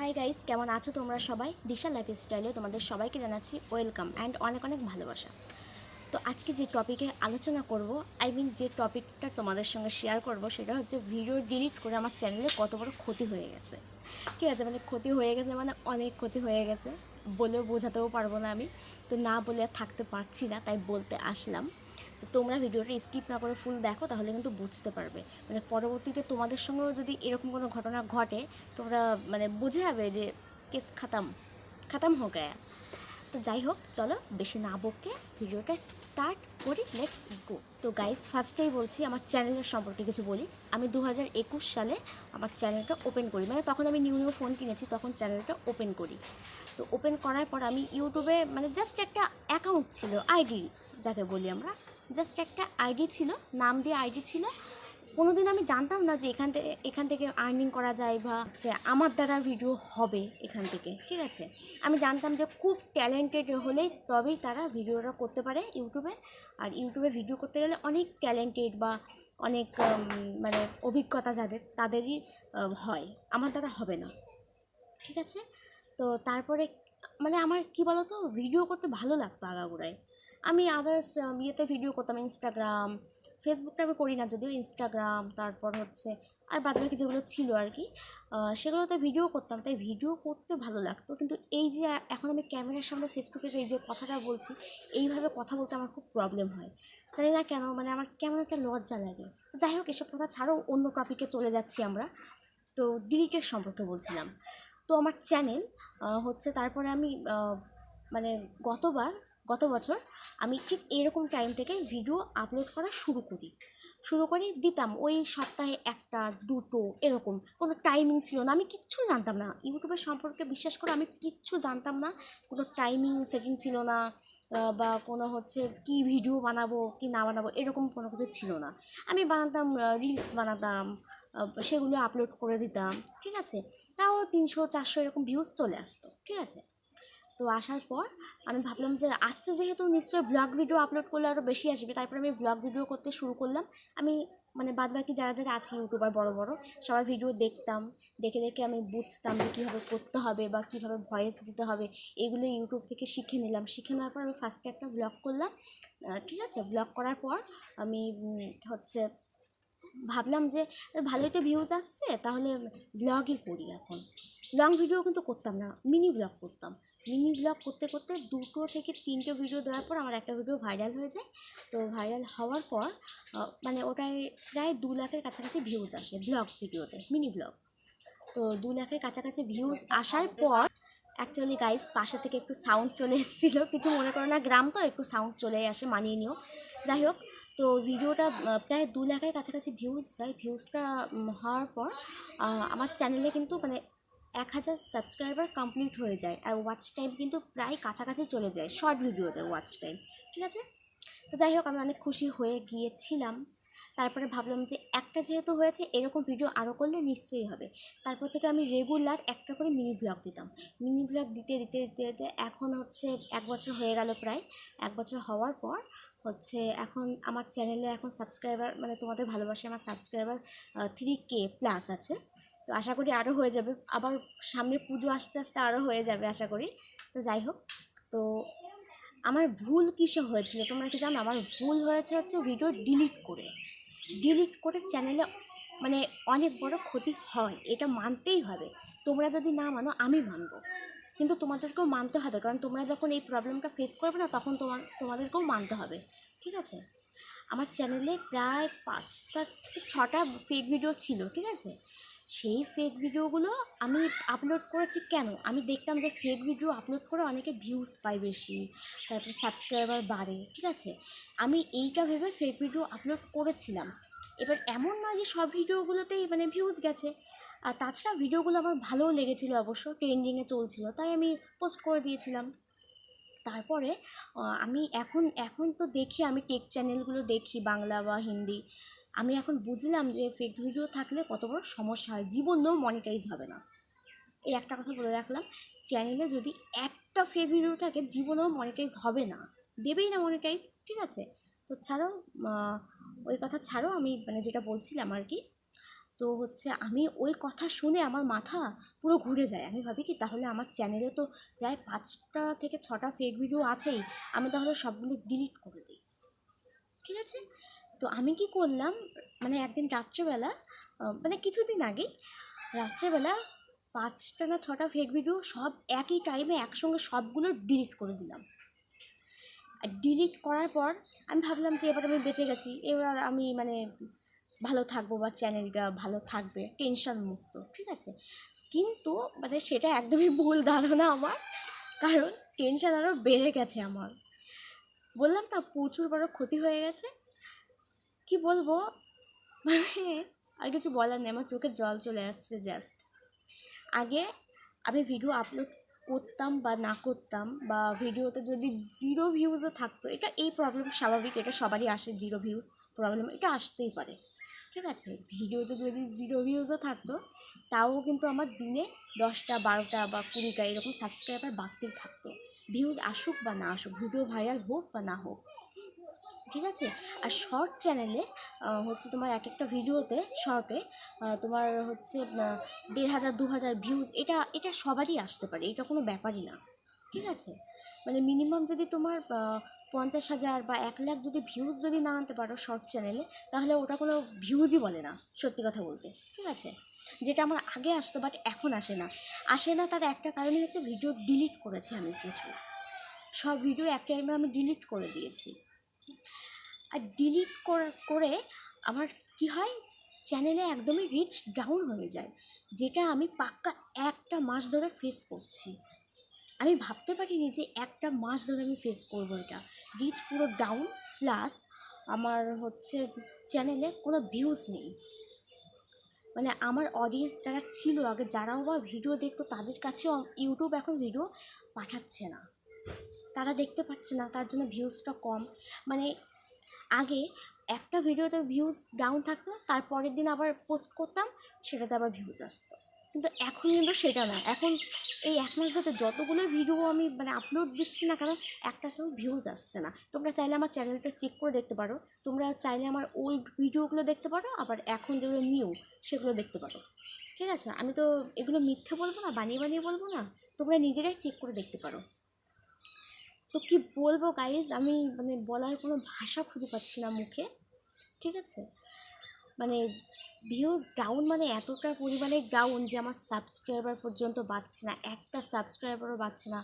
Hi guys কেমন আছো তোমরা সবাই? দিশা লাইফ স্টাইলে তোমাদের সবাইকে জানাচ্ছি ওয়েলকাম অ্যান্ড অনেক অনেক ভালোবাসা। তো আজকে যে টপিকে আলোচনা করব আই মিন যে টপিকটা তোমাদের সঙ্গে শেয়ার করব, সেটা হচ্ছে ভিডিও ডিলিট করে আমার চ্যানেলে কত বড় ক্ষতি হয়ে গেছে। ঠিক আছে মানে ক্ষতি হয়ে গেছে মানে অনেক ক্ষতি হয়ে গেছে, বলেও বোঝাতেও পারব না আমি। তো না বলে থাকতে পারছি না, তাই বলতে আসলাম। তো তোমরা ভিডিওটা স্কিপ না করে ফুল দেখো, তাহলে কিন্তু বুঝতে পারবে। মানে পরবর্তীতে তোমাদের সঙ্গেও যদি এরকম কোনো ঘটনা ঘটে, তোমরা মানে বুঝে যাবে যে কেস খাতাম খাতাম হো গায়া। তো যাই হোক, চলো বেশি না বকে ভিডিওটা স্টার্ট করি লেটস গো তো গাইজ ফার্স্টেই বলছি, আমার চ্যানেলের সম্পর্কে কিছু বলি। আমি দু হাজার একুশ সালে আমার চ্যানেলটা ওপেন করি। মানে তখন আমি নিউ নিউ ফোন কিনেছি, তখন চ্যানেলটা ওপেন করি। তো ওপেন করার পর আমি ইউটিউবে মানে জাস্ট একটা অ্যাকাউন্ট ছিল আইডি যাকে বলি আমরা। জাস্ট একটা আইডি ছিল, নাম দিয়ে আইডি ছিল। কোনোদিন আমি জানতাম না যে এখান থেকে এখান থেকে আর্নিং করা যায় বা হচ্ছে আমার দ্বারা ভিডিও হবে এখান থেকে, ঠিক আছে? আমি জানতাম যে খুব ট্যালেন্টেড হলে তবেই তারা ভিডিওটা করতে পারে ইউটিউবে। আর ইউটিউবে ভিডিও করতে গেলে অনেক ট্যালেন্টেড বা অনেক মানে অভিজ্ঞতা যাদের, তাদেরই হয়। আমার দ্বারা হবে না, ঠিক আছে? তো তারপরে মানে আমার কি বলতো ভিডিও করতে ভালো লাগতো আগাগোড়ায় আমি আদার্স ইয়েতে ভিডিও করতাম ইনস্টাগ্রাম ফেসবুকটা আমি করি না, যদিও ইনস্টাগ্রাম তারপর হচ্ছে, আর বাদ বাকি যেগুলো ছিল আর কি সেগুলোতে ভিডিও করতাম, তাই ভিডিও করতে ভালো লাগতো। কিন্তু এই যে এখন আমি ক্যামেরার সামনে ফেস টু ফেস এই যে কথাটা বলছি, এইভাবে কথা বলতে আমার খুব প্রবলেম হয়। জানি না কেন মানে আমার কেমন একটা লজ্জা লাগে। তো যাই হোক, এসব কথা ছাড়াও অন্য টপিকে চলে যাচ্ছি আমরা। তো ডিলিটের সম্পর্কে বলছিলাম। তো আমার চ্যানেল হচ্ছে তারপরে আমি মানে গতবার গত বছর আমি ঠিক এরকম টাইম থেকে ভিডিও আপলোড করা শুরু করি। শুরু করে দিতাম ওই সপ্তাহে একটা, দুটো, এরকম। কোনো টাইমিং ছিল না। আমি কিচ্ছু জানতাম না। ইউটিউবের সম্পর্কে বিশ্বাস করে আমি কিচ্ছু জানতাম না। কোনো টাইমিং সেটিং ছিল না। বা কোনো হচ্ছে কি ভিডিও বানাবো, কি না বানাবো, এরকম কোনো কিছু ছিল না। আমি বানাতাম রিলস বানাতাম সেগুলো আপলোড করে দিতাম। ঠিক আছে? তাও তিনশো, চারশো এরকম ভিউজ চলে আসতো। ঠিক আছে? তো আসার পর আমি ভাবলাম যে আসছে যেহেতু নিশ্চয়ই ব্লগ ভিডিও আপলোড করলে আরও বেশি আসবে, তারপর আমি ব্লগ ভিডিও করতে শুরু করলাম। আমি মানে বাদ বাকি যারা যারা আছে ইউটিউবার বড় বড়, সবার ভিডিও দেখতাম, দেখে দেখে আমি বুঝতাম যে কীভাবে করতে হবে বা কীভাবে ভয়েস দিতে হবে, এগুলো ইউটিউব থেকে শিখে নিলাম। শিখে নেওয়ার পর আমি ফার্স্টে একটা ব্লগ করলাম। ঠিক আছে ব্লগ করার পর আমি হচ্ছে ভাবলাম যে ভালোই তো ভিউজ আসছে, তাহলে ব্লগই করি এখন। লং ভিডিও কিন্তু করতাম না মিনি ব্লগ করতাম। মিনি ব্লগ করতে করতে দুটো থেকে তিনটে ভিডিও দেওয়ার পর আমার একটা ভিডিও ভাইরাল হয়ে যায়। তো ভাইরাল হওয়ার পর মানে ওটায় প্রায় দু লাখের কাছাকাছি ভিউজ আসে ব্লগ ভিডিওতে মিনি ব্লগ তো দু লাখের কাছাকাছি ভিউজ আসার পর অ্যাকচুয়ালি গাইস পাশে থেকে একটু সাউন্ড চলে এসেছিল। কিছু মনে করো না, গ্রাম তো, একটু সাউন্ড চলে আসে, মানিয়ে নিও। যাই হোক, তো ভিডিওটা প্রায় দু লাখের কাছাকাছি ভিউজ যায় ভিউজটা হওয়ার পর আমার চ্যানেলে কিন্তু মানে এক হাজার সাবস্ক্রাইবার কমপ্লিট হয়ে যায় আর ওয়াচ টাইম কিন্তু প্রায় কাছাকাছি চলে যায় শর্ট ভিডিওতে ওয়াচ টাইম ঠিক আছে? তো যাই হোক আমি অনেক খুশি হয়ে গিয়েছিলাম। তারপরে ভাবলাম যে একটা যেহেতু হয়েছে, এরকম ভিডিও আরও করলে নিশ্চয়ই হবে। তারপর থেকে আমি রেগুলার একটা করে মিনি ব্লগ দিতাম। মিনি ব্লগ দিতে দিতে দিতে দিতে এখন হচ্ছে এক বছর হয়ে গেল প্রায়। এক বছর হওয়ার পর হচ্ছে এখন আমার চ্যানেলে এখন সাবস্ক্রাইবার মানে তোমাদের ভালোবাসে আমার সাবস্ক্রাইবার থ্রি কে প্লাস আছে। তো আশা করি আরও হয়ে যাবে। আবার সামনে পুজো আসতে আসতে আরও হয়ে যাবে আশা করি। তো যাই হোক, তো আমার ভুল কিসে হয়েছিল তোমরা কি জানো? আমার ভুল হয়েছে হচ্ছে ভিডিও ডিলিট করে। ডিলিট করে চ্যানেলে মানে অনেক বড় ক্ষতি হয়। এটা মানতেই হবে। তোমরা যদি না মানো, আমি মানব। কিন্তু তোমাদেরকেও মানতে হবে। কারণ তোমরা যখন এই প্রবলেমটা ফেস করবে না, তখন তোমার, তোমাদেরকেও মানতে হবে। ঠিক আছে? আমার চ্যানেলে প্রায় পাঁচটা থেকে ছটা ফেক ভিডিও ছিল। ঠিক আছে? সেই ফেক ভিডিওগুলো আমি আপলোড করেছি কেন? আমি দেখতাম যে ফেক ভিডিও আপলোড করে অনেকে ভিউজ পায় বেশি, তারপর সাবস্ক্রাইবার বাড়ে, ঠিক আছে? আমি এইটা ভেবে ফেক ভিডিও আপলোড করেছিলাম। এবার এমন নয় যে সব ভিডিওগুলোতেই মানে ভিউজ গেছে। আর তাছাড়া ভিডিওগুলো আমার ভালোও লেগেছিলো অবশ্য ট্রেন্ডিংয়ে চলছিল, তাই আমি পোস্ট করে দিয়েছিলাম। তারপরে আমি এখন এখন তো দেখি, আমি টেক চ্যানেলগুলো দেখি, বাংলা বা হিন্দি। আমি এখন বুঝলাম যে ফেক ভিডিও থাকলে কত বড় সমস্যা হয়। জীবনেও মনিটাইজ হবে না। এই একটা কথা বলে রাখলাম চ্যানেলে যদি একটা ফেক ভিডিও থাকে, জীবনেও মনিটাইজ হবে না। দেবেই না মনিটাইজ ঠিক আছে? তো ছাড়ো ওই কথা ছাড়ো, আমি মানে যেটা বলছিলাম আর কি। তো হচ্ছে আমি ওই কথা শুনে আমার মাথা পুরো ঘুরে যায়। আমি ভাবি কি, তাহলে আমার চ্যানেলে তো প্রায় পাঁচটা থেকে ছটা ফেক ভিডিও আছেই। আমি তাহলে সবগুলো ডিলিট করে দিই। ঠিক আছে? তো আমি কি করলাম মানে একদিন রাত্রেবেলা মানে কিছুদিন আগেই, রাত্রেবেলা পাঁচটা না ছটা ফেক ভিডিও সব একই টাইমে একসঙ্গে সবগুলো ডিলিট করে দিলাম। আর ডিলিট করার পর আমি ভাবলাম যে এবার আমি বেঁচে গেছি, এবার আমি মানে ভালো থাকব বা চ্যানেলটা ভালো থাকবে টেনশন মুক্ত, ঠিক আছে? কিন্তু মানে সেটা একদমই ভুল ধারণা আমার, কারণ টেনশন আরও বেড়ে গেছে আমার। বললাম না, প্রচুর বড় ক্ষতি হয়ে গেছে কি বলব? মানে আর কিছু বলার নেই, আমার চোখে জল চলে আসছে জাস্ট আগে আমি ভিডিও আপলোড করতাম বা না করতাম বা ভিডিওতে যদি জিরো ভিউজও থাকতো, এটা এই প্রবলেম স্বাভাবিক, এটা সবারই আসে জিরো ভিউজ প্রবলেম এটা আসতেই পারে। ঠিক আছে? ভিডিওতে যদি জিরো ভিউজও থাকতো, তাও কিন্তু আমার দিনে দশটা, বারোটা বা কুড়িটা এরকম সাবস্ক্রাইবার বাড়তেই থাকতো। ভিউজ আসুক বা না আসুক ভিডিও ভাইরাল হোক বা না হোক। ঠিক আছে? আর শর্ট চ্যানেলে হচ্ছে তোমার এক একটা ভিডিওতে শর্টে তোমার হচ্ছে দেড় হাজার, দু হাজার ভিউজ এটা এটা সবারই আসতে পারে, এটা কোনো ব্যাপারই না। ঠিক আছে? মানে মিনিমাম যদি তোমার পঞ্চাশ হাজার বা এক লাখ যদি ভিউজ যদি না আনতে পারো শর্ট চ্যানেলে তাহলে ওটা কোনো ভিউজই বলে না, সত্যি কথা বলতে। ঠিক আছে? যেটা আমার আগে আসতো বাট এখন আসে না। আসে না তার একটা কারণই হচ্ছে ভিডিও ডিলিট করেছি আমি প্রচুর। সব ভিডিও এক টাইমে আমি ডিলিট করে দিয়েছি। আর ডিলিট করে আমার কি হয়? চ্যানেলে একদমই রিচ ডাউন হয়ে যায়, যেটা আমি পাক্কা একটা মাস ধরে ফেস করছি। আমি ভাবতে পারিনি যে একটা মাস ধরে আমি ফেস করব এটা। রিচ পুরো ডাউন প্লাস আমার হচ্ছে চ্যানেলে কোনো ভিউজ নেই। মানে আমার অডিয়েন্স যারা ছিল আগে, যারাও বা ভিডিও দেখতো, তাদের কাছেও ইউটিউব এখন ভিডিও পাঠাচ্ছে না। তারা দেখতে পাচ্ছে না, তার জন্য ভিউজটা কম। মানে আগে একটা ভিডিওতে ভিউজ ডাউন থাকতো, তারপরের দিন আবার পোস্ট করতাম, সেটাতে আবার ভিউজ আসতো। কিন্তু এখন কিন্তু সেটা না। এখন এই এক মাস ধরে যতগুলো ভিডিও আমি মানে আপলোড দিচ্ছি না কেন, একটাতেও ভিউজ আসছে না। তোমরা চাইলে আমার চ্যানেলটা চেক করে দেখতে পারো। তোমরা চাইলে আমার ওল্ড ভিডিওগুলো দেখতে পারো, আবার এখন যেগুলো নিউ সেগুলো দেখতে পারো। ঠিক আছে? আমি তো এগুলো মিথ্যে বলব না, বানিয়ে বানিয়ে বলব না। তোমরা নিজেরাই চেক করে দেখতে পারো। তো কি বলব গাইজ আমি মানে বলার কোনো ভাষা খুঁজে পাচ্ছি না মুখে, ঠিক আছে? মানে ভিউজ ডাউন মানে এতটা পরিমাণে ডাউন যে আমার সাবস্ক্রাইবার পর্যন্ত বাড়ছে না, একটা সাবস্ক্রাইবারও বাড়ছে না।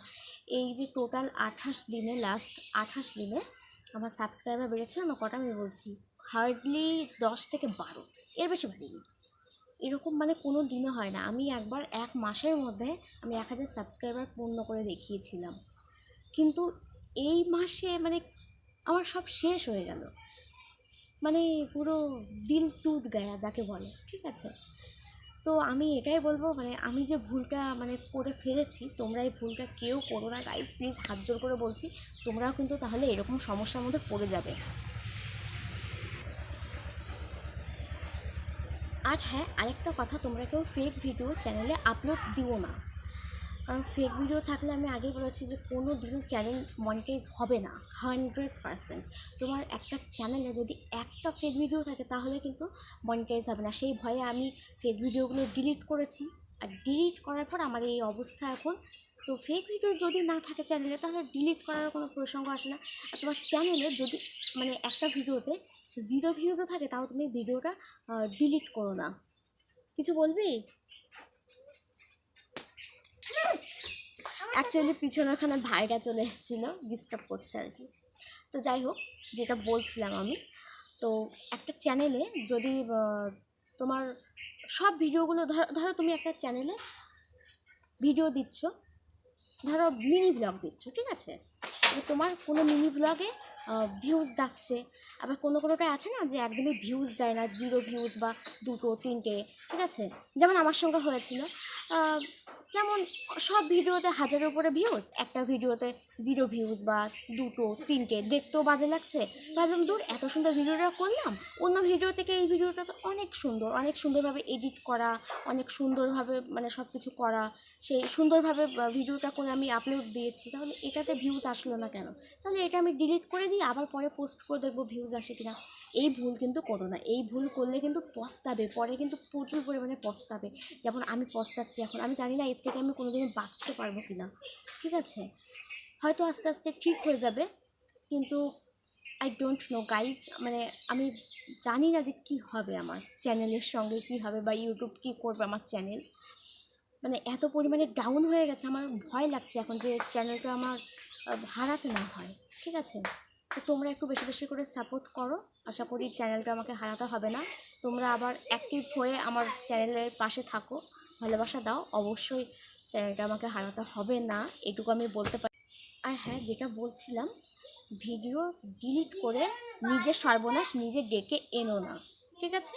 এই যে টোটাল আঠাশ দিনে লাস্ট আঠাশ দিনে আমার সাবস্ক্রাইবার বেড়েছে না কটা আমি বলছি? হার্ডলি দশ থেকে বারো, এর বেশি বাড়িনি। এরকম মানে কোনো দিনে হয় না। আমি একবার এক মাসের মধ্যে আমি এক হাজার সাবস্ক্রাইবার পূর্ণ করে দেখিয়েছিলাম। কিন্তু এই মাসে মানে আমার সব শেষ হয়ে গেল। মানে পুরো দিল টুট গায়া যাকে বলে, ঠিক আছে? তো আমি এটাই বলব মানে আমি যে ভুলটা মানে করে ফেলেছি, তোমরা এই ভুলটা কেউ করো না। গাইজ প্লিজ হাত জোর করে বলছি, তোমরাও কিন্তু তাহলে এরকম সমস্যার মধ্যে পড়ে যাবে। আর হ্যাঁ আরেকটা কথা তোমরা কেউ ফেক ভিডিও চ্যানেলে আপলোড দিও না। কারণ ফেক ভিডিও থাকলে আমি আগেই বলেছি যে কোনো দিন চ্যানেল মনিটাইজ হবে না হান্ড্রেড পারসেন্ট তোমার একটা চ্যানেলে যদি একটা ফেক ভিডিও থাকে, তাহলে কিন্তু মনিটাইজ হবে না। সেই ভয়ে আমি ফেক ভিডিওগুলো ডিলিট করেছি। আর ডিলিট করার পর আমার এই অবস্থা এখন। তো ফেক ভিডিও যদি না থাকে চ্যানেলে তাহলে ডিলিট করার কোনো প্রসঙ্গ আসে না। আর তোমার চ্যানেলে যদি মানে একটা ভিডিওতে জিরো ভিউজও থাকে, তাও তুমি ভিডিওটা ডিলিট করো না। কিছু বলবি? অ্যাকচুয়ালি পিছনে ওখানে ভাইরা চলে এসেছিল ডিস্টার্ব করছে আর কি। তো যাই হোক, যেটা বলছিলাম আমি, তো একটা চ্যানেলে যদি তোমার সব ভিডিওগুলো, ধরো ধরো তুমি একটা চ্যানেলে ভিডিও দিচ্ছ, ধরো মিনি ব্লগ দিচ্ছ, ঠিক আছে? তোমার কোনো মিনি ব্লগে ভিউজ যাচ্ছে, আবার কোনো কোনোটা আছে না যে একদমই ভিউজ যায় না জিরো ভিউজ বা দুটো, তিনটে, ঠিক আছে? যেমন আমার সঙ্গে হয়েছিল যেমন সব ভিডিওতে হাজারের উপরে ভিউজ একটা ভিডিওতে জিরো ভিউজ বা দুটো, তিনটে, দেখতেও বাজে লাগছে। ভাবলাম, দূর, এত সুন্দর ভিডিওটা করলাম। অন্য ভিডিও থেকে এই ভিডিওটা তো অনেক সুন্দর, অনেক সুন্দরভাবে এডিট করা, অনেক সুন্দরভাবে মানে সব কিছু করা। সেই সুন্দরভাবে ভিডিওটা করে আমি আপলোড দিয়েছি। তাহলে এটাতে ভিউজ আসলো না কেন? তাহলে এটা আমি ডিলিট করে দিই, আবার পরে পোস্ট করে দেখব ভিউজ আসে কিনা। এই ভুল কিন্তু করো না। এই ভুল করলে কিন্তু পস্তাবে, পরে কিন্তু প্রচুর পরিমাণে পস্তাবে। যেমন আমি পস্তাচ্ছি এখন, আমি জানি না এর থেকে আমি কোনোদিন বাঁচতে পারব কিনা। ঠিক আছে? হয়তো আস্তে আস্তে ঠিক হয়ে যাবে, কিন্তু আই ডোন্ট নো গাইজ মানে আমি জানি না যে কী হবে আমার চ্যানেলের সঙ্গে কী হবে বা ইউটিউব কী করবে আমার চ্যানেল মানে এত পরিমাণে ডাউন হয়ে গেছে, আমার ভয় লাগছে এখন যে চ্যানেলটা আমার হারাতে না হয়, ঠিক আছে? তো তোমরা একটু বেশি বেশি করে সাপোর্ট করো, আশা করি চ্যানেলটা আমাকে হারাতে হবে না। তোমরা আবার অ্যাক্টিভ হয়ে আমার চ্যানেলের পাশে থাকো, ভালোবাসা দাও, অবশ্যই চ্যানেলটা আমাকে হারাতে হবে না, এটুকু আমি বলতে পারি। আর হ্যাঁ যেটা বলছিলাম ভিডিও ডিলিট করে নিজের সর্বনাশ নিজে ডেকে এনো না, ঠিক আছে?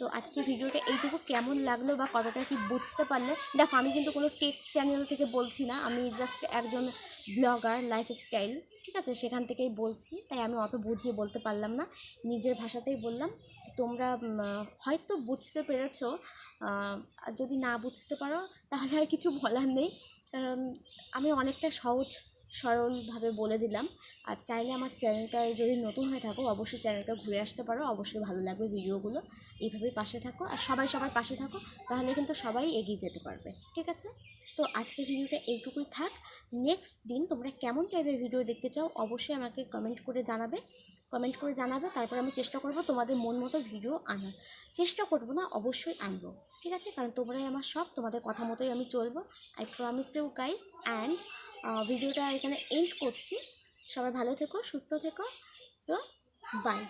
তো আজকে ভিডিওটা এইটুকু। কেমন লাগল বা কতটা কি বুঝতে পারলে? দেখো, আমি কিন্তু কোনো টেক চ্যানেল থেকে বলছি না। আমি জাস্ট একজন ব্লগার লাইফস্টাইল ঠিক আছে? সেখান থেকেই বলছি। তাই আমি অত বুঝিয়ে বলতে পারলাম না। নিজের ভাষাতেই বললাম। তোমরা হয়তো বুঝতে পেরেছ আর যদি না বুঝতে পারো, তাহলে আর কিছু বলার নেই। কারণ আমি অনেকটা সহজ সরলভাবে বলে দিলাম। আর চাইলে আমার চ্যানেলটায় যদি নতুন হয়ে থাকো, অবশ্যই চ্যানেলটা ঘুরে আসতে পারো। অবশ্যই ভালো লাগবে ভিডিওগুলো। এইভাবেই পাশে থাকো। আর সবাই সবার পাশে থাকো, তাহলে কিন্তু সবাই এগিয়ে যেতে পারবে। ঠিক আছে? তো আজকের ভিডিওটা এইটুকুই থাক। নেক্সট দিন তোমরা কেমন টাইপের ভিডিও দেখতে চাও, অবশ্যই আমাকে কমেন্ট করে জানাবে। কমেন্ট করে জানাবে, তারপর আমি চেষ্টা করব তোমাদের মন মতো ভিডিও আনার। চেষ্টা করব না, অবশ্যই আনব। ঠিক আছে? কারণ তোমরাই আমার সব, তোমাদের কথা মতোই আমি চলবো। I promise you guys and ভিডিওটা এখানে এন্ড করছি। সবাই ভালো থেকো সুস্থ থেকো। So by